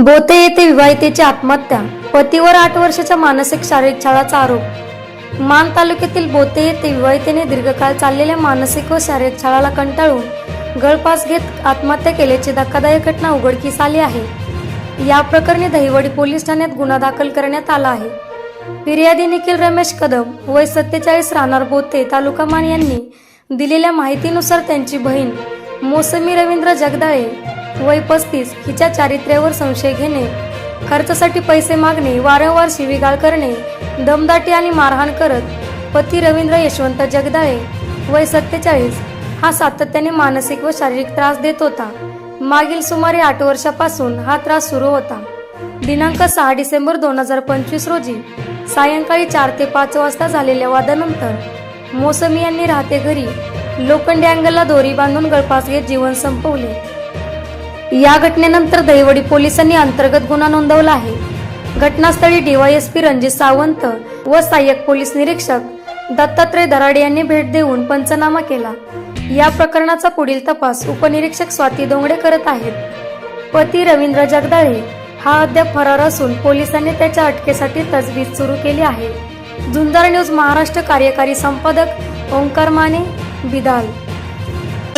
बोते येथे विवाहितेची आत्महत्या पतीवर आठ वर्षाच्या मानसिक शारीरिक छळाचा आरोप. मान तालुक्यातील बोते येथे विवाहितेने दीर्घकाळ चाललेल्या मानसिक व शारीरिक छळाला कंटाळून गळपास घेत आत्महत्या केल्याची धक्कादायक घटना उघडकीस आली आहे. या प्रकरणी दहिवडी पोलीस ठाण्यात गुन्हा दाखल करण्यात आला आहे. फिर्यादी निखिल रमेश कदम वय सत्तेचाळीस राहणार बोते तालुका मान यांनी दिलेल्या माहितीनुसार त्यांची बहीण मोसमी रवींद्र जगदाळे वय पस्तीस हिच्या चारित्र्यावर संशय घेणे खर्चासाठी पैसे मागणे वारंवार शिवीगाळ करणे दमदाटी आणि मारहाण करत पती रवींद्र यशवंत जगदाळे वय सत्तेचाळीस हा सातत्याने मानसिक व शारीरिक त्रास देत होता. मागील सुमारे आठ वर्षापासून हा त्रास सुरू होता. दिनांक सहा डिसेंबर दोन हजार पंचवीस रोजी सायंकाळी चार ते पाच वाजता झालेल्या वादानंतर मोसमी यांनी राहते घरी लोखंडी अँगलला दोरी बांधून गळफास घेत जीवन संपवले. या घटनेनंतर दहिवडी पोलिसांनी अंतर्गत गुन्हा नोंदवला आहे. घटनास्थळी डीवायएसपी रणजित सावंत व सहाय्यक पोलीस निरीक्षक दत्तात्रय दराडे यांनी भेट देऊन पंचनामा केला. या प्रकरणाचा पुढील तपास उपनिरीक्षक स्वाती दोंगडे करत आहेत. पती रवींद्र जगदाळे हा अद्याप फरार असून पोलिसांनी त्याच्या अटकेसाठी तजवीज सुरू केली आहे. झुंजार न्यूज महाराष्ट्र कार्यकारी संपादक ओंकार माने बिदाल.